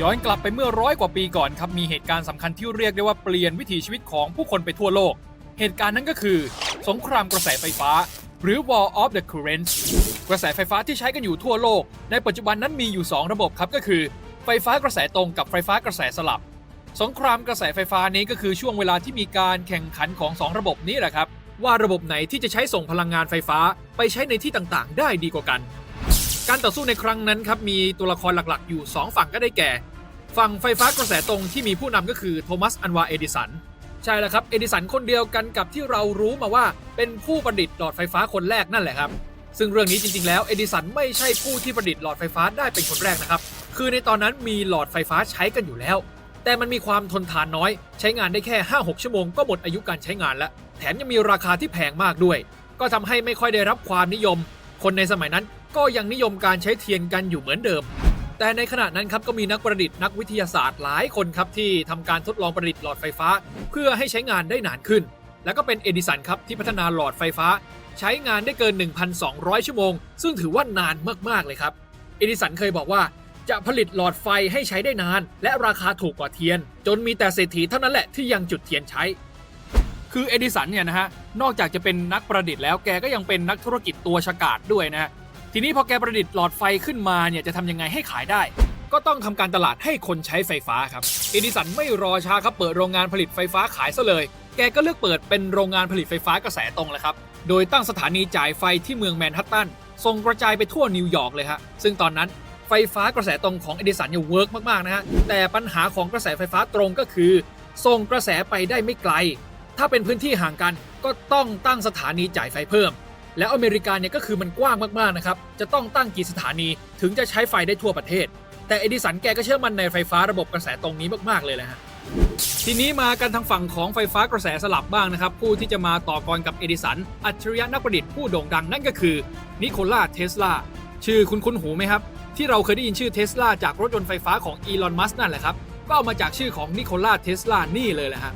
ย้อนกลับไปเมื่อร้อยกว่าปีก่อนครับมีเหตุการณ์สำคัญที่เรียกได้ว่าเปลี่ยนวิถีชีวิตของผู้คนไปทั่วโลก เหตุการณ์นั้นก็คือ สงครามกระแสไฟฟ้า หรือ War of the Currents กระแสไฟฟ้าที่ใช้กันอยู่ทั่วโลก ในปัจจุบันนั้นมีอยู่ 2 ระบบครับก็คือ ไฟฟ้ากระแสตรงกับไฟฟ้ากระแสสลับ สงครามกระแสไฟฟ้านี้ก็คือช่วงเวลาที่มีการแข่งขันของ 2 ระบบนี้แหละครับว่าระบบไหนที่จะใช้ส่งพลังงานไฟฟ้าไปใช้ในที่ต่างๆ ได้ดีกว่ากัน การต่อสู้ในครั้งนั้นครับมีตัวละครหลักๆ อยู่ 2 ฝั่งก็ได้แก่ ฝั่งไฟฟ้ากระแสตรงที่มีผู้นำก็คือโทมัสอันวาเอดิสันใช่แล้วครับเอดิสันคนเดียวกันกับที่เรารู้มาว่าเป็นผู้ประดิษฐ์หลอดไฟฟ้าคนแรกนั่นแหละครับ ซึ่งเรื่องนี้จริงๆแล้วเอดิสันไม่ใช่ผู้ที่ประดิษฐ์หลอดไฟฟ้าได้เป็นคนแรกนะครับคือในตอนนั้นมีหลอดไฟฟ้าใช้กันอยู่แล้ว แต่มันมีความทนทานน้อย ใช้งานได้แค่ 5-6 ชั่วโมงก็หมดอายุการใช้งานแล้วแถมยังมีราคาที่แพงมากด้วย ก็ทำให้ไม่ค่อยได้รับความนิยม คนในสมัยนั้น ก็ยังนิยมการใช้เทียนกันอยู่เหมือนเดิม แต่ในขณะนั้นครับก็มีนักประดิษฐ์นักวิทยาศาสตร์หลายคนครับที่ทำการทดลองประดิษฐ์หลอดไฟฟ้า เพื่อให้ใช้งานได้นานขึ้น แล้วก็เป็นเอดิสันครับที่พัฒนาหลอดไฟฟ้า ใช้งานได้เกิน 1,200 ชั่วโมง ซึ่งถือว่านานมากๆเลยครับเอดิสันเคยบอกว่าจะผลิตหลอดไฟให้ใช้ได้นาน และราคาถูกกว่าเทียน จนมีแต่เศรษฐีเท่านั้นแหละที่ยังจุดเทียนใช้ คือเอดิสันเนี่ยนะฮะนอกจากจะเป็นนักประดิษฐ์แล้วแกก็ยังเป็นนักธุรกิจตัวฉกาจด้วยนะฮะ ทีนี้พอแกประดิษฐ์หลอดไฟขึ้นมาเนี่ยจะทำยังไงให้ขายได้ ก็ต้องทำการตลาดให้คนใช้ไฟฟ้าครับเอดิสันไม่รอช้าครับเปิดโรงงานผลิตไฟฟ้าขายซะเลย แกก็เลือกเปิดเป็นโรงงานผลิตไฟฟ้ากระแสตรงแหละครับโดยตั้งสถานีจ่ายไฟที่เมืองแมนฮัตตันส่งกระจายไปทั่วนิวยอร์กเลยฮะซึ่งตอนนั้นไฟฟ้ากระแสตรงของเอดิสันเนี่ยเวิร์กมากๆนะฮะแต่ปัญหาของกระแสไฟฟ้าตรงก็คือ ส่งกระแสไปได้ไม่ไกล ถ้าเป็นพื้นที่ห่างกันก็ต้องตั้งสถานีจ่ายไฟเพิ่ม แล้วอเมริกาเนี่ยก็คือมันกว้างมากๆนะครับ จะต้องตั้งกี่สถานีถึงจะใช้ไฟได้ทั่วประเทศ แต่เอดิสันแกก็เชื่อมั่นในไฟฟ้าระบบกระแสตรงนี้มากๆเลยแหละฮะทีนี้มากันทางฝั่งของไฟฟ้ากระแสสลับบ้างนะครับ ผู้ที่จะมาต่อกรกับเอดิสัน อัจฉริยะนักประดิษฐ์ผู้โด่งดังนั่นก็คือนิโคลาเทสลาชื่อคุณคุ้นหูไหมครับ ที่เราเคยได้ยินชื่อเทสลาจากรถยนต์ไฟฟ้าของอีลอนมัสนั่นแหละครับก็เอามาจากชื่อของนิโคลาเทสลานี่เลยแหละฮะ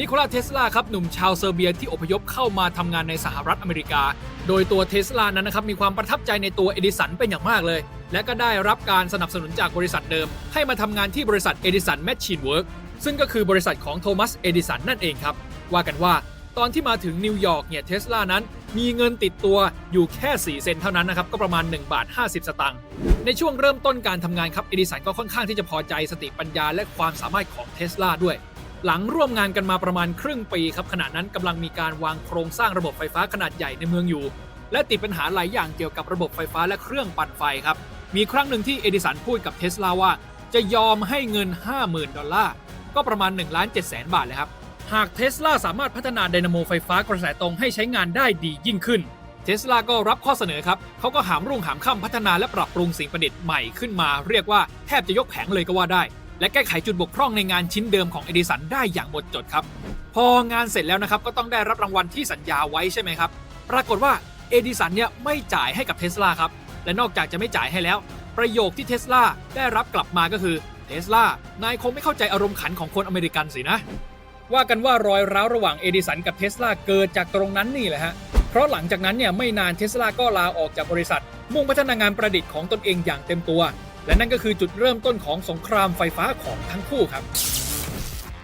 นิโคลาเทสลาครับหนุ่มชาวเซอร์เบียที่อพยพเข้ามาทำงานในสหรัฐอเมริกา โดยตัวเทสลานั้นนะครับมีความประทับใจในตัวเอดิสันเป็นอย่างมากเลย และก็ได้รับการสนับสนุนจากบริษัทเดิม ให้มาทำงานที่บริษัทเอดิสันแมชชีนเวิร์กซึ่งก็คือบริษัทของโทมัสเอดิสันนั่นเองครับ ว่ากันว่าตอนที่มาถึงนิวยอร์กเนี่ยเทสลานั้น มีเงินติดตัวอยู่แค่ 4 เซนเท่านั้นนะครับ ก็ประมาณ1บาท50 สตางค์ในช่วงเริ่มต้นการทำงานครับเอดิสันก็ค่อนข้างที่จะพอใจสติปัญญาและความสามารถของเทสลาด้วย หลังร่วมงานกันมาประมาณครึ่งปีครับขณะนั้นกำลังมีการวางโครงสร้างระบบไฟฟ้าขนาดใหญ่ในเมืองอยู่ และติดปัญหาหลายอย่างเกี่ยวกับระบบไฟฟ้าและเครื่องปั่นไฟครับ มีครั้งหนึ่งที่เอดิสันพูดกับเทสลาว่า จะยอมให้เงิน 50,000 ดอลลาร์ ก็ประมาณ1ล้าน7แสนบาทเลยครับ หากเทสลาสามารถพัฒนาไดนาโมไฟฟ้ากระแสตรงให้ใช้งานได้ดียิ่งขึ้นเทสลาก็รับข้อเสนอครับเขาก็หามรุ่งหามค่ำพัฒนาและปรับปรุงสิ่งประดิษฐ์ใหม่ขึ้นมา เรียกว่าแทบจะยกแผงเลยก็ว่าได้ และแก้ไขจุดบกพร่องในงานชิ้นเดิมของเอดิสันได้อย่างหมดจดครับ พองานเสร็จแล้วนะครับก็ต้องได้รับรางวัลที่สัญญาไว้ใช่ไหมครับ ปรากฏว่าเอดิสันเนี่ยไม่จ่ายให้กับเทสลาครับ และนอกจากจะไม่จ่ายให้แล้ว ประโยคที่เทสลาได้รับกลับมาก็คือเทสลานายคงไม่เข้าใจอารมณ์ขันของคนอเมริกันสินะ ว่ากันว่ารอยร้าวระหว่างเอดิสันกับเทสลาเกิดจากตรงนั้นนี่แหละฮะ เพราะหลังจากนั้นเนี่ยไม่นานเทสลาก็ลาออกจากบริษัท มุ่งพัฒนางานประดิษฐ์ของตนเองอย่างเต็มตัว และนั่นก็คือจุดเริ่มต้นของสงครามไฟฟ้าของทั้งคู่ครับ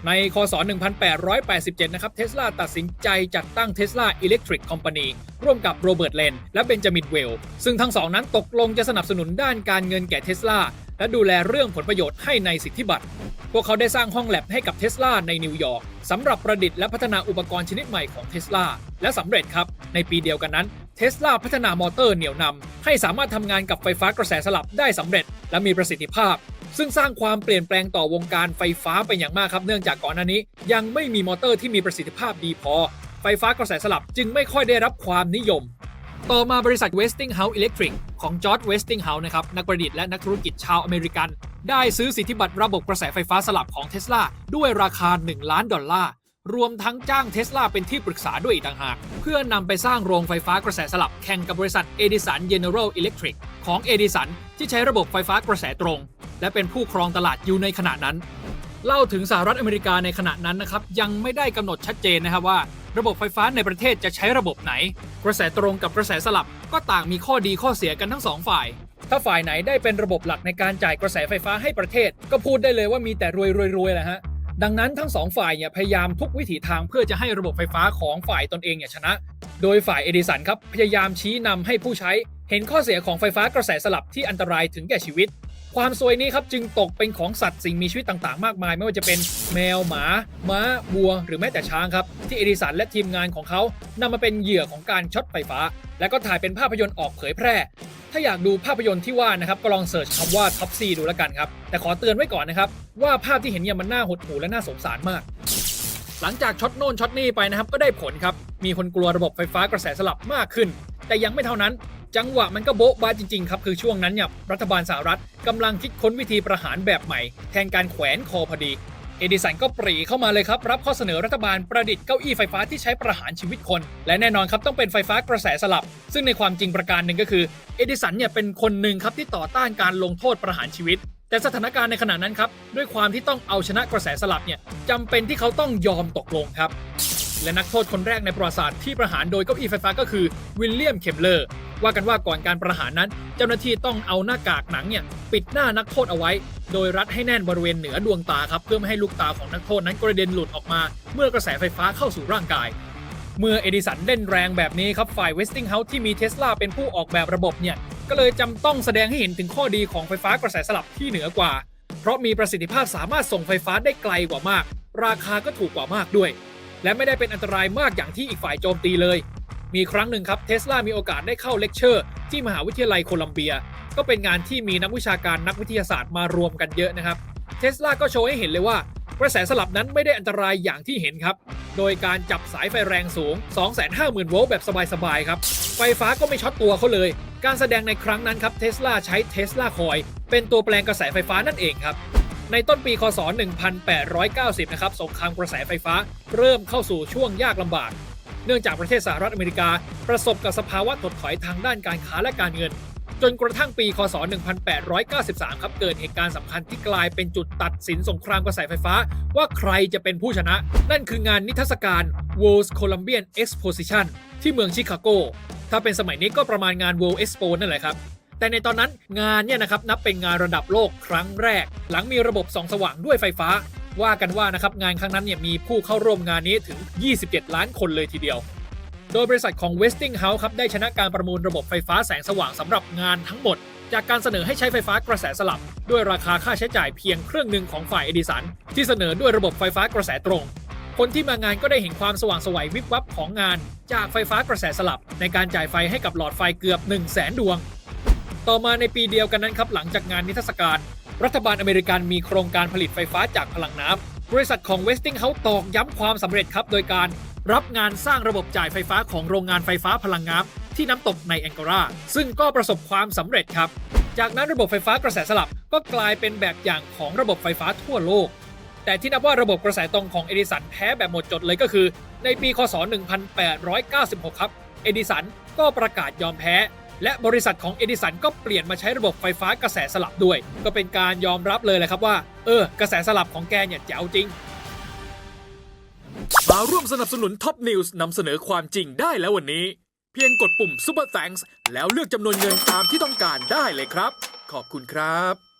ในคศ 1887 นะครับเทสลาตัดสินใจจัดตั้ง Tesla Electric Company ร่วมกับโรเบิร์ตเลนและเบนจามินเวล ซึ่งทั้งสองนั้นตกลงจะสนับสนุนด้านการเงินแก่เทสลาและดูแลเรื่องผลประโยชน์ให้ในสิทธิบัตร พวกเขาได้สร้างห้องแลบให้กับเทสลาในนิวยอร์กสำหรับประดิษฐ์และพัฒนาอุปกรณ์ชนิดใหม่ของเทสลาและสำเร็จครับ ในปีเดียวกันนั้นเทสลาพัฒนามอเตอร์เหนี่ยวนำ ให้สามารถทำงานกับไฟฟ้ากระแสสลับได้สำเร็จ และมีประสิทธิภาพ ซึ่งสร้างความเปลี่ยนแปลงต่อวงการไฟฟ้าเป็นอย่างมากครับเนื่องจากก่อนหน้านี้ ยังไม่มีมอเตอร์ที่มีประสิทธิภาพดีพอ ไฟฟ้ากระแสสลับจึงไม่ค่อยได้รับความนิยม ต่อมาบริษัท Westinghouse Electric ของจอร์จเวสติงเฮาส์นะครับนักประดิษฐ์และนักธุรกิจชาวอเมริกัน ได้ซื้อสิทธิบัตรระบบกระแสไฟฟ้าสลับของเทสลาด้วยราคา 1 ล้านดอลลาร์ รวมทั้งจ้างเทสลาเป็นที่ปรึกษาด้วยอีกต่างหาก เพื่อนำไปสร้างโรงไฟฟ้ากระแสสลับแข่งกับบริษัท Edison General Electric ของ Edison ที่ใช้ระบบไฟฟ้ากระแสตรง และเป็นผู้ครองตลาดอยู่ในขณะนั้น เล่าถึงสหรัฐอเมริกาในขณะนั้นนะครับยังไม่ได้กำหนดชัดเจนนะครับว่า ระบบไฟฟ้าในประเทศจะใช้ระบบไหน กระแสตรงกับกระแสสลับ ก็ต่างมีข้อดีข้อเสียกันทั้งสองฝ่ายถ้าฝ่ายไหนได้เป็นระบบหลักในการจ่ายกระแสไฟฟ้าให้ประเทศ ก็พูดได้เลยว่ามีแต่รวยรวยรวยแหละฮะ ดังนั้นทั้งสองฝ่ายเนี่ยพยายามทุกวิถีทางเพื่อจะให้ระบบไฟฟ้าของฝ่ายตนเองเนี่ยชนะ โดยฝ่ายเอดิสันครับพยายามชี้นำให้ผู้ใช้ เห็นข้อเสียของไฟฟ้ากระแสสลับที่อันตรายถึงแก่ชีวิต ความซวยนี้ครับจึงตกเป็นของสัตว์สิ่งมีชีวิตต่างๆ มากมาย ไม่ว่าจะเป็นแมวหมา ม้าวัว หรือแม้แต่ช้างครับ ที่เอดิสันและทีมงานของเขานำมาเป็นเหยื่อของการช็อตไฟฟ้า และก็ถ่ายเป็นภาพยนตร์ออกเผยแพร่ ถ้าอยากดูภาพยนตร์ที่ว่านะครับก็ลองเสิร์ชคำว่าท็อปซีดูแล้วกันครับแต่ขอเตือนไว้ก่อนนะครับว่าภาพที่เห็นเนี่ยมันน่าหดหู่และน่าสงสารมากหลังจากช็อตโน่นช็อตนี่ไปนะครับก็ได้ผลครับ มีคนกลัวระบบไฟฟ้ากระแสสลับมากขึ้น แต่ยังไม่เท่านั้น จังหวะมันก็โบ๊ะบ้าจริงๆครับคือช่วงนั้นเนี่ยรัฐบาลสหรัฐกำลังคิดค้นวิธีประหารแบบใหม่ แทนการแขวนคอพอดี เอดิสันก็ปรีเข้ามาเลยครับ รับข้อเสนอรัฐบาลประดิษฐ์เก้าอี้ไฟฟ้าที่ใช้ประหารชีวิตคน และแน่นอนครับต้องเป็นไฟฟ้ากระแสสลับ ซึ่งในความจริงประการหนึ่งก็คือเอดิสันเนี่ยเป็นคนหนึ่งครับที่ต่อต้านการลงโทษประหารชีวิตแต่สถานการณ์ในขณะนั้นครับ ด้วยความที่ต้องเอาชนะกระแสสลับเนี่ยจำเป็นที่เขาต้องยอมตกลงครับ และนักโทษคนแรกในประวัติศาสตร์ที่ประหารโดยเก้าอี้ไฟฟ้าก็คือวิลเลียมเคมเลอร์ ว่ากันว่าก่อนการประหารนั้น เจ้าหน้าที่ต้องเอาหน้ากากหนังเนี่ยปิดหน้านักโทษเอาไว้ โดยรัดให้แน่นบริเวณเหนือดวงตาครับเพื่อไม่ให้ลูกตาของนักโทษนั้นกระเด็นหลุดออกมา เมื่อกระแสไฟฟ้าเข้าสู่ร่างกาย เมื่อเอดิสันเล่นแรงแบบนี้ครับฝ่ายเวสติงเฮาส์ที่มีเทสลาเป็นผู้ออกแบบระบบเนี่ยก็เลยจำต้องแสดงให้เห็นถึงข้อดีของไฟฟ้ากระแสสลับที่เหนือกว่า เพราะมีประสิทธิภาพสามารถส่งไฟฟ้าได้ไกลกว่ามาก ราคาก็ถูกกว่ามากด้วย และไม่ได้เป็นอันตรายมากอย่างที่อีกฝ่ายโจมตีเลย มีครั้งหนึ่งครับเทสลามีโอกาสได้เข้าเลคเชอร์ ที่มหาวิทยาลัยโคลัมเบีย ก็เป็นงานที่มีนักวิชาการนักวิทยาศาสตร์มารวมกันเยอะนะครับเทสลาก็โชว์ให้เห็นเลยว่ากระแสสลับนั้นไม่ได้อันตรายอย่างที่เห็นครับ โดยการจับสายไฟแรงสูง 250,000 โวลต์แบบสบายๆครับ ไฟฟ้าก็ไม่ช็อตตัวเขาเลย การแสดงในครั้งนั้นครับเทสลาใช้เทสลาคอยเป็นตัวแปลงกระแสไฟฟ้านั่นเองครับ ในต้นปีคศ 1890 นะครับ สงครามกระแสไฟฟ้า เริ่มเข้าสู่ช่วงยากลำบาก เนื่องจากประเทศสหรัฐอเมริกา ประสบกับสภาวะถดถอยทางด้านการค้าและการเงิน จนกระทั่งปี คศ 1893 ครับ เกิดเหตุการณ์สำคัญที่กลายเป็นจุดตัดสินสงครามกระแสไฟฟ้า ว่าใครจะเป็นผู้ชนะ นั่นคืองานนิทรรศการ World Columbian Exposition ที่เมืองชิคาโก ถ้าเป็นสมัยนี้ก็ประมาณงาน World Expo นั่นแหละครับแต่ในตอนนั้นงานเนี่ยนะครับนับเป็นงานระดับโลกครั้งแรก หลังมีระบบส่องสว่างด้วยไฟฟ้า ว่ากันว่านะครับงานครั้งนั้นเนี่ยมีผู้เข้าร่วมงานนี้ถึง 27 ล้านคนเลยทีเดียว โดยบริษัทของ Westinghouse ครับได้ชนะการประมูลระบบไฟฟ้าแสงสว่างสำหรับงานทั้งหมด จากการเสนอให้ใช้ไฟฟ้ากระแสสลับ ด้วยราคาค่าใช้จ่ายเพียงครึ่งหนึ่งของฝ่ายเอดิสันที่เสนอด้วยระบบไฟฟ้ากระแสตรง คนที่มางานก็ได้เห็นความสว่างสวัยวิบวับของงาน จากไฟฟ้ากระแสสลับ ในการจ่ายไฟให้กับหลอดไฟเกือบ 1 0 0 0 0แสนดวง ต่อมาในปีเดียวกันนั้นครับหลังจากงานนิทรรศการ รัฐบาลอเมริกันมีโครงการผลิตไฟฟ้าจากพลังน้ำ บริษัทของ Westinghouse ตอกย้ำความสำเร็จครับ โดยการรับงานสร้างระบบจ่ายไฟฟ้าของโรงงานไฟฟ้าพลังน้ำที่น้ำตกในแองการา ซึ่งก็ประสบความสำเร็จครับ จากนั้นระบบไฟฟ้ากระแสสลับก็กลายเป็นแบบอย่างของระบบไฟฟ้าทั่วโลก แต่ที่นับว่าระบบกระแสตรงของเอดิสันแพ้แบบหมดจดเลยก็คือ ในปี คศ 1896 ครับ เอดิสันก็ประกาศยอมแพ้ และบริษัทของเอดิสันก็เปลี่ยนมาใช้ระบบไฟฟ้ากระแสสลับด้วย ก็เป็นการยอมรับเลยแหละครับว่า เออ กระแสสลับของแกเนี่ยเจ๋วจริง มาร่วมสนับสนุนท็อปนิวส์นำเสนอความจริงได้แล้ววันนี้ เพียงกดปุ่ม Super Thanks แล้วเลือกจำนวนเงินตามที่ต้องการได้เลยครับ ขอบคุณครับ